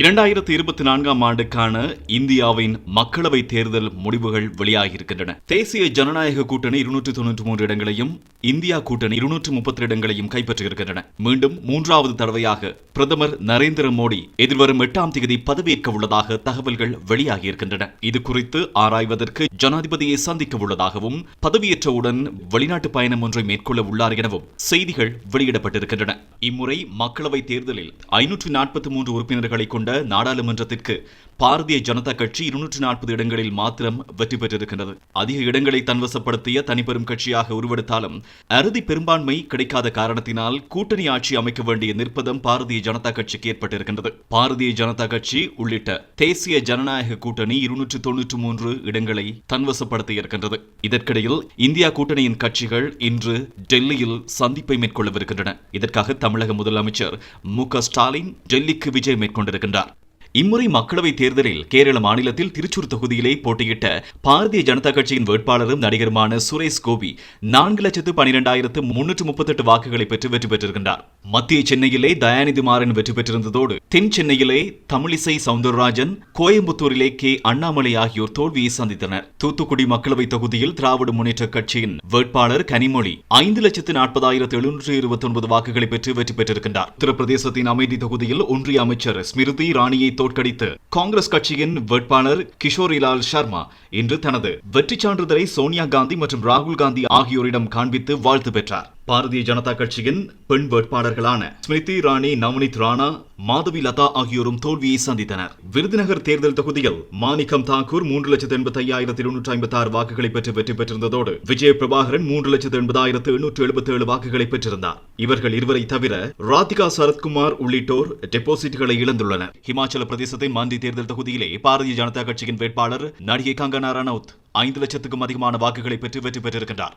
இரண்டாயிரத்தி இருபத்தி நான்காம் ஆண்டுக்கான இந்தியாவின் மக்களவை தேர்தல் முடிவுகள் வெளியாகியிருக்கின்றன. தேசிய ஜனநாயக கூட்டணி இருநூற்றி தொன்னூற்றி மூன்று இடங்களையும் இந்தியா கூட்டணி இருநூற்று முப்பத்தி இடங்களையும் கைப்பற்றியிருக்கின்றன. மீண்டும் மூன்றாவது தடவையாக பிரதமர் நரேந்திர மோடி எதிர்வரும் எட்டாம் தேதி பதவியேற்க உள்ளதாக தகவல்கள் வெளியாகியிருக்கின்றன. இது குறித்து ஆராய்வதற்கு ஜனாதிபதியை சந்திக்க உள்ளதாகவும் பதவியேற்றவுடன் வெளிநாட்டு பயணம் ஒன்றை மேற்கொள்ள உள்ளார் எனவும் செய்திகள் வெளியிடப்பட்டிருக்கின்றன. இம்முறை மக்களவை தேர்தலில் ஐநூற்று நாற்பத்தி மூன்று உறுப்பினர்களை கொண்ட கொண்ட நாடாளுமன்றத்திற்கு பாரதிய ஜனதா கட்சி இருநூற்று நாற்பது இடங்களில் மாத்திரம் வெற்றி பெற்றிருக்கின்றது. அதிக இடங்களை தன்வசப்படுத்திய தனிப்பெரும் கட்சியாக உருவெடுத்தாலும் அறுதி பெரும்பான்மை கிடைக்காத காரணத்தினால் கூட்டணி ஆட்சி அமைக்க வேண்டிய நிர்பந்தம் பாரதிய ஜனதா கட்சிக்கு ஏற்பட்டிருக்கின்றது. பாரதிய ஜனதா கட்சி உள்ளிட்ட தேசிய ஜனநாயக கூட்டணி இருநூற்று தொன்னூற்று மூன்று இடங்களை தன்வசப்படுத்தி இருக்கின்றது. இதற்கிடையில் இந்தியா கூட்டணியின் கட்சிகள் இன்று டெல்லியில் சந்திப்பை மேற்கொள்ளவிருக்கின்றன. இதற்காக தமிழக முதலமைச்சர் மு க ஸ்டாலின் டெல்லிக்கு விஜயம் மேற்கொண்டிருக்கின்றார். இம்முறை மக்களவைத் தேர்தலில் கேரள மாநிலத்தில் திருச்சூர் தொகுதியிலே போட்டியிட்ட பாரதிய ஜனதா கட்சியின் வேட்பாளரும் நடிகருமான சுரேஷ் கோபி நான்கு லட்சத்து பனிரெண்டாயிரத்து முன்னூற்று முப்பத்தெட்டு வாக்குகளை பெற்று வெற்றி பெற்றிருக்கின்றார். மத்திய சென்னையிலே தயாநிதி மாறன் வெற்றி பெற்றிருந்ததோடு தென் சென்னையிலே தமிழிசை சவுந்தரராஜன் கோயம்புத்தூரிலே கே. அண்ணாமலை ஆகியோர் தோல்வியை சந்தித்தனர். தூத்துக்குடி மக்களவைத் தொகுதியில் திராவிட முன்னேற்றக் கட்சியின் வேட்பாளர் கனிமொழி ஐந்து லட்சத்து நாற்பதாயிரத்து எழுநூற்று இருபத்தி ஒன்பது வாக்குகளை பெற்று வெற்றி பெற்றிருக்கின்றார். உத்தரப்பிரதேசத்தின் அமைதி தொகுதியில் ஒன்றிய அமைச்சர் ஸ்மிருதி ராணியை தோற்கடித்து காங்கிரஸ் கட்சியின் வேட்பாளர் கிஷோரிலால் சர்மா இன்று தனது வெற்றி சான்றிதழை சோனியா காந்தி மற்றும் ராகுல் காந்தி ஆகியோரிடம் காண்பித்து வாழ்த்து பெற்றார். பாரதிய ஜனதா கட்சியின் பெண் வேட்பாளர்களான ஸ்மிருதி இராணி நவனித் ராணா மாதவி லதா ஆகியோரும் தோல்வியை சந்தித்தனர். விருதுநகர் தேர்தல் தொகுதியில் மாணிக்கம் தாக்கூர் மூன்று லட்சத்து எண்பத்தி ஐயாயிரத்தி இருநூற்றி ஐம்பத்தி ஆறு வாக்குகளை பெற்று வெற்றி பெற்றிருந்ததோடு விஜய பிரபாகரன் மூன்று லட்சத்து எண்பதாயிரத்து எண்ணூற்று எழுபத்தி ஏழு வாக்குகளை பெற்றிருந்தார். இவர்கள் இருவரை தவிர ராதிகா சரத்குமார் உள்ளிட்டோர் டெபாசிட்களை இழந்துள்ளனர். ஹிமாச்சல பிரதேசத்தின் மாந்தி தேர்தல் தொகுதியிலே பாரதிய ஜனதா கட்சியின் வேட்பாளர் நடிகை கங்கனா ரனௌத் ஐந்து லட்சத்துக்கும் அதிகமான வாக்குகளை பெற்று வெற்றி பெற்றிருக்கின்றார்.